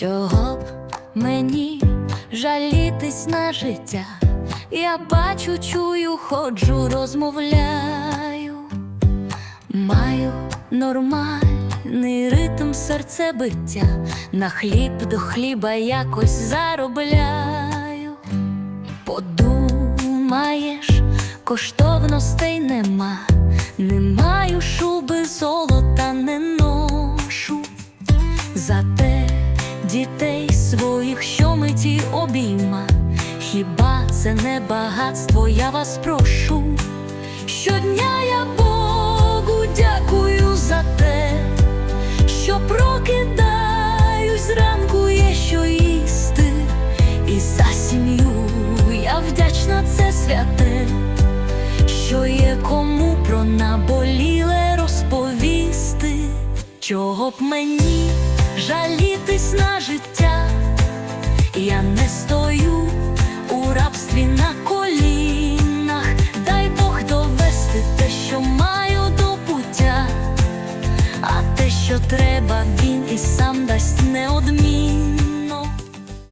Чого б мені жалітись на життя? Я бачу, чую, ходжу, розмовляю, маю нормальний ритм серцебиття, на хліб до хліба якось заробляю. Подумаєш, коштовностей нема, не маю шуби, золота не ношу. Зате дітей своїх, що миті обійма, хіба це не багатство, я вас прошу. Щодня я Богу дякую за те, що прокидаюсь зранку є що їсти, і за сім'ю я вдячна це святе, що є кому про наболіле розповісти, чого б мені жалітись не стою у рабстві на колінах, дай Бог довести те, що маю до пуття, а те, що треба, він і сам дасть неодмінно.